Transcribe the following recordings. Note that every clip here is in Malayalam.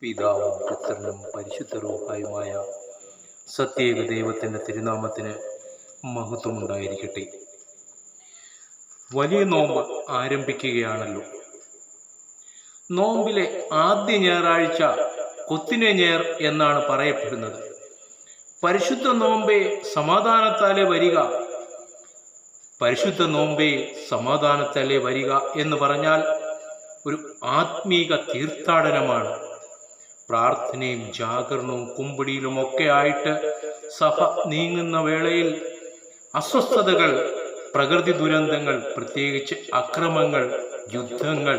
പിതാവും പുത്രനും പരിശുദ്ധ റൂഹായുമായ സത്യേക ദൈവത്തിന്റെ തിരുനാമത്തിന് മഹത്വമുണ്ടായിരിക്കട്ടെ. വലിയ നോമ്പ് ആരംഭിക്കുകയാണല്ലോ. നോമ്പിലെ ആദ്യ ഞായറാഴ്ച കൊത്തിനെ ഞായർ എന്നാണ് പറയപ്പെടുന്നത്. പരിശുദ്ധ നോമ്പേ സമാധാനത്താലെ വരിക. പരിശുദ്ധ നോമ്പേ സമാധാനത്താലെ വരിക എന്ന് പറഞ്ഞാൽ ഒരു ആത്മീക തീർത്ഥാടനമാണ്. പ്രാർത്ഥനയും ജാഗരണവും കുമ്പിടിയിലും ഒക്കെ ആയിട്ട് സഭ നീങ്ങുന്ന വേളയിൽ അസ്വസ്ഥതകൾ പ്രകൃതി ദുരന്തങ്ങൾ പ്രത്യേകിച്ച് അക്രമങ്ങൾ യുദ്ധങ്ങൾ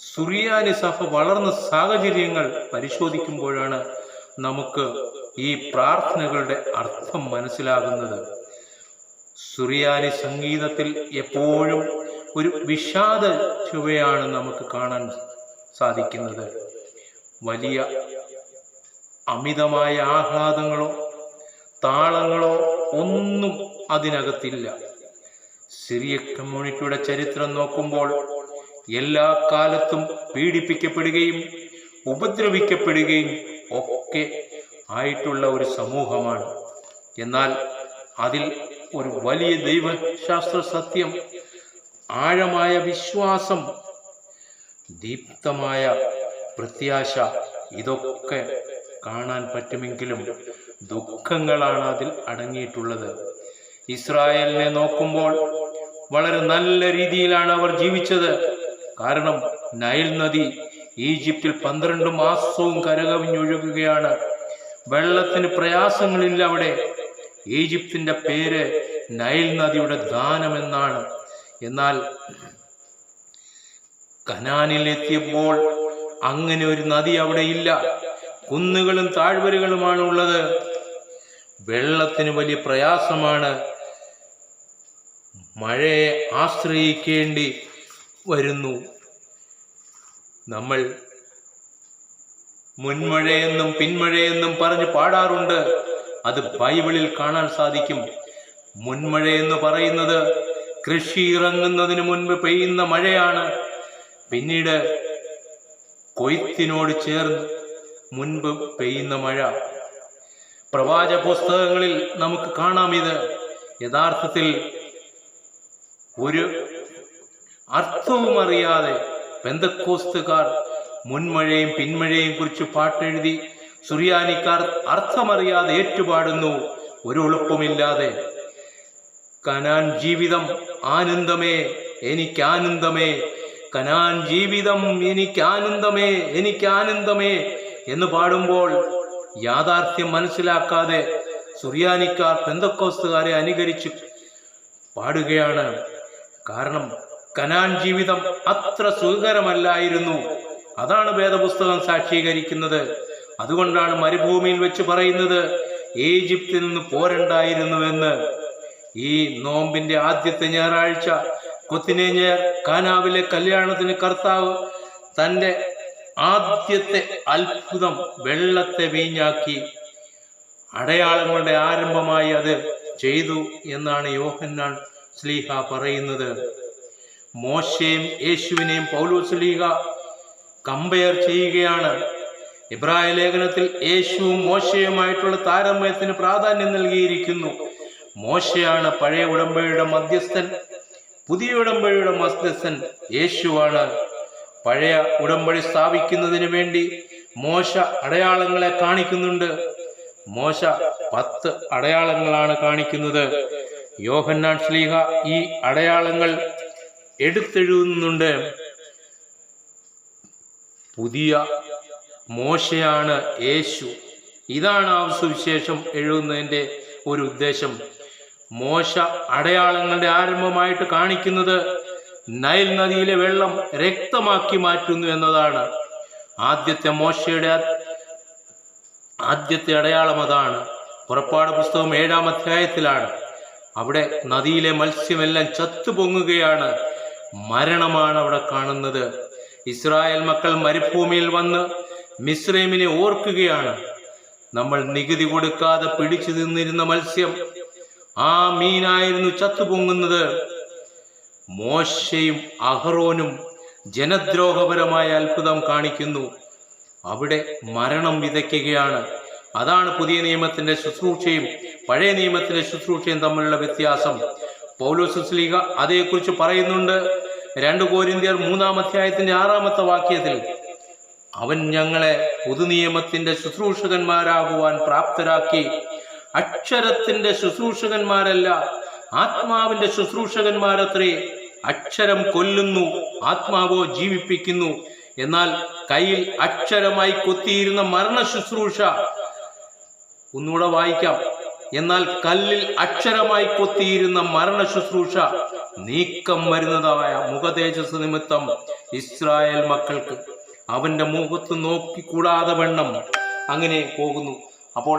സുറിയാനി സഭ വളർന്ന സാഹചര്യങ്ങൾ പരിശോധിക്കുമ്പോഴാണ് നമുക്ക് ഈ പ്രാർത്ഥനകളുടെ അർത്ഥം മനസ്സിലാകുന്നത്. സുറിയാനി സംഗീതത്തിൽ എപ്പോഴും ഒരു വിഷാദ ചുവയാണ് നമുക്ക് കാണാൻ സാധിക്കുന്നത്. വലിയ അമിതമായ ആഹ്ലാദങ്ങളോ താളങ്ങളോ ഒന്നും അതിനകത്തില്ല. സിറിയ കമ്മ്യൂണിറ്റിയുടെ ചരിത്രം നോക്കുമ്പോൾ എല്ലാ കാലത്തും പീഡിപ്പിക്കപ്പെടുകയും ഉപദ്രവിക്കപ്പെടുകയും ഒക്കെ ആയിട്ടുള്ള ഒരു സമൂഹമാണ്. എന്നാൽ അതിൽ ഒരു വലിയ ദൈവശാസ്ത്ര സത്യം ആഴമായ വിശ്വാസം ദീപ്തമായ പ്രത്യാശ ഇതൊക്കെ കാണാൻ പറ്റുമെങ്കിലും ദുഃഖങ്ങളാണ് അതിൽ അടങ്ങിയിട്ടുള്ളത്. ഇസ്രായേലിനെ നോക്കുമ്പോൾ വളരെ നല്ല രീതിയിലാണ് അവർ ജീവിച്ചത്. കാരണം നൈൽ നദി ഈജിപ്തിൽ പന്ത്രണ്ട് മാസവും കരകവിഞ്ഞൊഴുകുകയാണ്. വെള്ളത്തിന് പ്രയാസങ്ങളില്ല അവിടെ. ഈജിപ്തിന്റെ പേര് നൈൽ നദിയുടെ ദാനമെന്നാണ്. എന്നാൽ കനാനിലെത്തിയപ്പോൾ അങ്ങനെ ഒരു നദി അവിടെ ഇല്ല. കുന്നുകളും താഴ്വരകളുമാണ് ഉള്ളത്. വെള്ളത്തിന് വലിയ പ്രയാസമാണ്. മഴയെ ആശ്രയിക്കേണ്ടി വരുന്നു. നമ്മൾ മുൻമഴയെന്നും പിന്മഴയെന്നും പറഞ്ഞ് പാടാറുണ്ട്. അത് ബൈബിളിൽ കാണാൻ സാധിക്കും. മുൻമഴയെന്ന് പറയുന്നത് കൃഷി ഇറങ്ങുന്നതിന് മുൻപ് പെയ്യുന്ന മഴയാണ്. പിന്നീട് കൊയ്ത്തിനോട് ചേർന്ന് മുൻപ് പെയ്യുന്ന മഴ. പ്രവാച പുസ്തകങ്ങളിൽ നമുക്ക് കാണാം ഇത്. യഥാർത്ഥത്തിൽ ഒരു അർത്ഥവും അറിയാതെ ബന്ധക്കോസ്തുകാർ മുൻമഴയും പിന്മഴയും കുറിച്ച് പാട്ടെഴുതി സുറിയാനിക്കാർ അർത്ഥമറിയാതെ ഏറ്റുപാടുന്നു. ഒരു എളുപ്പമില്ലാതെ. കനാൻ ജീവിതം ആനന്ദമേ എനിക്ക് ആനന്ദമേ കനാൻ ജീവിതം എനിക്ക് ആനന്ദമേ എനിക്ക് ആനന്ദമേ എന്ന് പാടുമ്പോൾ യാഥാർത്ഥ്യം മനസ്സിലാക്കാതെ സുറിയാനിക്കാർ പെന്തക്കോസ്തുകാരെ അനുകരിച്ച് പാടുകയാണ്. കാരണം കനാൻ ജീവിതം അത്ര സുഖകരമല്ലായിരുന്നു. അതാണ് വേദപുസ്തകം സാക്ഷീകരിക്കുന്നത്. അതുകൊണ്ടാണ് മരുഭൂമിയിൽ വെച്ച് പറയുന്നത് ഈജിപ്തിൽ നിന്ന് പോരണ്ടായിരുന്നുവെന്ന്. ഈ നോമ്പിന്റെ ആദ്യത്തെ ഞായറാഴ്ച കൊത്തിനെ ഞായർ കാനാവിലെ കല്യാണത്തിന് കർത്താവ് തന്റെ ആദ്യത്തെ അത്ഭുതം വെള്ളത്തെ വീഞ്ഞാക്കി അടയാളങ്ങളുടെ ആരംഭമായി അത് ചെയ്തു എന്നാണ് യോഹന്നാൻ സ്ലീഹ പറയുന്നത്. മോശയും യേശുവിനെയും പൗലു സ്ലീഹ കമ്പയർ ചെയ്യുകയാണ്. ഇബ്രായ ലേഖനത്തിൽ യേശുവും മോശയുമായിട്ടുള്ള താരതമ്യത്തിന് പ്രാധാന്യം നൽകിയിരിക്കുന്നു. മോശയാണ് പഴയ ഉടമ്പയുടെ മധ്യസ്ഥൻ. പുതിയ ഉടമ്പടിയുടെ മധ്യസ്ഥൻ യേശുവാണ്. പഴയ ഉടമ്പടി സ്ഥാപിക്കുന്നതിന് വേണ്ടി മോശ അടയാളങ്ങളെ കാണിക്കുന്നുണ്ട്. മോശ പത്ത് അടയാളങ്ങളാണ് കാണിക്കുന്നത്. യോഹന്നാൻ ശ്ലീഹ ഈ അടയാളങ്ങൾ എടുത്തെഴുതുന്നുണ്ട്. പുതിയ മോശയാണ് യേശു. ഇതാണ് ആ സുവിശേഷം എഴുതുന്നതിന്റെ ഒരു ഉദ്ദേശം. മോശ അടയാളങ്ങളുടെ ആരംഭമായിട്ട് കാണിക്കുന്നത് നൈൽ നദിയിലെ വെള്ളം രക്തമാക്കി മാറ്റുന്നു എന്നതാണ്. ആദ്യത്തെ മോശയുടെ ആദ്യത്തെ അടയാളം അതാണ്. പുറപ്പാട് പുസ്തകം ഏഴാം അധ്യായത്തിലാണ്. അവിടെ നദിയിലെ മത്സ്യമെല്ലാം ചത്തു പൊങ്ങുകയാണ്. മരണമാണ് അവിടെ കാണുന്നത്. ഇസ്രായേൽ മക്കൾ മരുഭൂമിയിൽ വന്ന് മിസ്രൈമിനെ ഓർക്കുകയാണ്. നമ്മൾ നികുതി കൊടുക്കാതെ പിടിച്ചു നിന്നിരുന്ന മത്സ്യം ആ മീനായിരുന്നു ചത്തുപൊങ്ങുന്നത്. മോശയും അഹറോനും ജനദ്രോഹപരമായ അത്ഭുതം കാണിക്കുന്നു. അവിടെ മരണം വിതയ്ക്കുകയാണ്. അതാണ് പുതിയ നിയമത്തിന്റെ ശുശ്രൂഷയും പഴയ നിയമത്തിന്റെ ശുശ്രൂഷയും തമ്മിലുള്ള വ്യത്യാസം. പൗലോസുസ്ലീഗ അതേക്കുറിച്ച് പറയുന്നുണ്ട്. രണ്ട് കോരിന്ത്യർ മൂന്നാം അധ്യായത്തിന്റെ ആറാമത്തെ വാക്യത്തിൽ അവൻ ഞങ്ങളെ പുതുനിയമത്തിന്റെ ശുശ്രൂഷകന്മാരാകുവാൻ പ്രാപ്തരാക്കി അക്ഷരത്തിന്റെ ശുശ്രൂഷകന്മാരല്ല ആത്മാവിന്റെ ശുശ്രൂഷകന്മാരത്രേ. അക്ഷരം കൊല്ലുന്നു ആത്മാവോ ജീവിപ്പിക്കുന്നു. എന്നാൽ കയ്യിൽ അക്ഷരമായി കൊത്തിയിരുന്ന മരണ ശുശ്രൂഷ ഒന്നുകൂടെ വായിക്കാം. എന്നാൽ കല്ലിൽ അക്ഷരമായി കൊത്തിയിരുന്ന മരണ ശുശ്രൂഷ നീക്കം വരുന്നതായ മുഖതേജസ് നിമിത്തം ഇസ്രായേൽ മക്കൾക്ക് അവന്റെ മുഖത്ത് നോക്കിക്കൂടാതെ വെണ്ണം അങ്ങനെ പോകുന്നു. അപ്പോൾ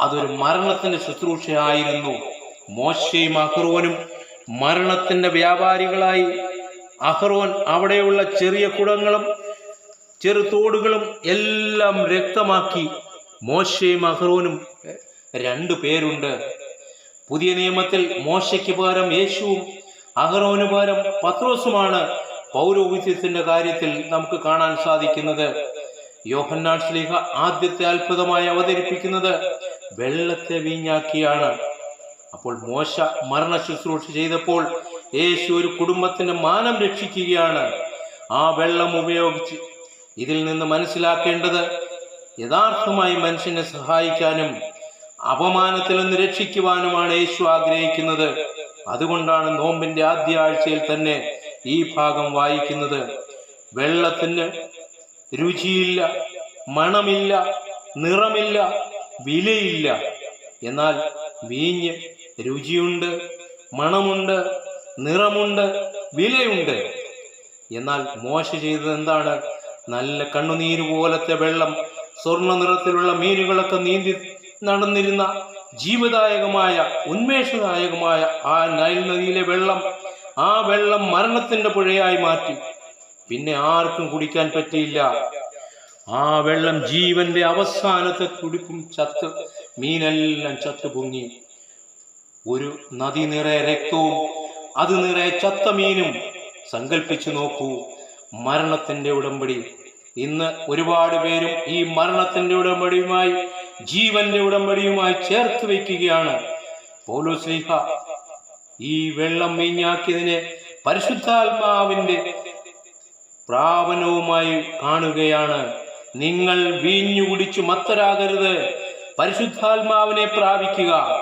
അതൊരു മരണത്തിന്റെ ശുശ്രൂഷയായിരുന്നു. മോശയും അഹ്റോനും മരണത്തിന്റെ വ്യാപാരികളായി. അഹ്റോൻ അവിടെയുള്ള ചെറിയ കുടങ്ങളും ചെറു തോടുകളും എല്ലാം രക്തമാക്കി. മോശയും അഹ്റോനും രണ്ടു പേരുണ്ട്. പുതിയ നിയമത്തിൽ മോശയ്ക്ക് പകരം യേശുവും അഹ്റോന് പകരം പത്രോസുമാണ് പൗരോഹിത്യത്തിന്റെ കാര്യത്തിൽ നമുക്ക് കാണാൻ സാധിക്കുന്നത്. യോഹന്നാൻ ശ്ലീഹ ആദ്യത്തെ അത്ഭുതമായി അവതരിപ്പിക്കുന്നത് വെള്ളത്തെ വീഞ്ഞാക്കിയാണ്. അപ്പോൾ മോശ മരണ ശുശ്രൂഷ ചെയ്തപ്പോൾ യേശു ഒരു കുടുംബത്തിന്റെ മാനം രക്ഷിക്കുകയാണ്. ആ വെള്ളം ഉപയോഗിച്ച് ഇതിൽ നിന്ന് മനസ്സിലാക്കേണ്ടത് യഥാർത്ഥമായി മനുഷ്യനെ സഹായിക്കാനും അപമാനത്തിൽ നിന്ന് രക്ഷിക്കുവാനുമാണ് യേശു ആഗ്രഹിക്കുന്നത്. അതുകൊണ്ടാണ് നോമ്പിന്റെ ആദ്യ ആഴ്ചയിൽ തന്നെ ഈ ഭാഗം വായിക്കുന്നത്. വെള്ളത്തിന് രുചിയില്ല മണമില്ല നിറമില്ല വിലയില്ല. എന്നാൽ വീഞ്ഞ് രുചിയുണ്ട് മണമുണ്ട് നിറമുണ്ട് വിലയുണ്ട്. എന്നാൽ മോശ ചെയ്തത് എന്താണ്? നല്ല കണ്ണുനീര് പോലത്തെ വെള്ളം സ്വർണ നിറത്തിലുള്ള മീനുകളൊക്കെ നീന്തി നടന്നിരുന്ന ജീവദായകമായ ഉന്മേഷദായകമായ ആ നൈൽ നദിയിലെ വെള്ളം ആ വെള്ളം മരണത്തിന്റെ പുഴയായി മാറ്റി. പിന്നെ ആർക്കും കുടിക്കാൻ പറ്റിയില്ല. ആ വെള്ളം ജീവന്റെ അവസാനത്തെ തുടിപ്പും ചത്ത് മീനെല്ലാം ചത്തു പൊങ്ങി ഒരു നദി നിറയെ രക്തവും അത് നിറയെ ചത്ത മീനും. സങ്കല്പിച്ചു നോക്കൂ മരണത്തിന്റെ ഉടമ്പടി. ഇന്ന് ഒരുപാട് പേരും ഈ മരണത്തിന്റെ ഉടമ്പടിയുമായി ജീവന്റെ ഉടമ്പടിയുമായി ചേർത്ത് വയ്ക്കുകയാണ്. പൗലോസ്ലീഹ ഈ വെള്ളം വീഞ്ഞാക്കിയതിനെ പരിശുദ്ധാത്മാവിന്റെ പ്രാപനവുമായി കാണുകയാണ്. നിങ്ങൾ വീഞ്ഞു കുടിച്ചു മത്തരാകരുത്. പരിശുദ്ധാത്മാവിനെ പ്രാപിക്കുക.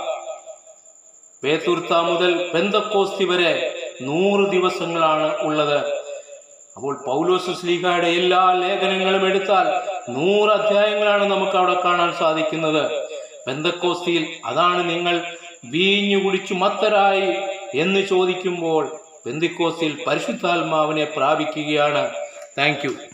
പേത്തുർത്ത മുതൽ പെന്തക്കോസ്തി വരെ നൂറ് ദിവസങ്ങളാണ് ഉള്ളത്. അപ്പോൾ പൗലോസ് ശ്ലീഹയുടെ എല്ലാ ലേഖനങ്ങളും എടുത്താൽ നൂറ് അധ്യായങ്ങളാണ് നമുക്ക് അവിടെ കാണാൻ സാധിക്കുന്നത്. പെന്തക്കോസ്തിയിൽ അതാണ് നിങ്ങൾ വീഞ്ഞു കുടിച്ചു മത്തരായി എന്ന് ചോദിക്കുമ്പോൾ പെന്തിക്കോസ്തിയിൽ പരിശുദ്ധാത്മാവിനെ പ്രാപിക്കുകയാണ്. താങ്ക്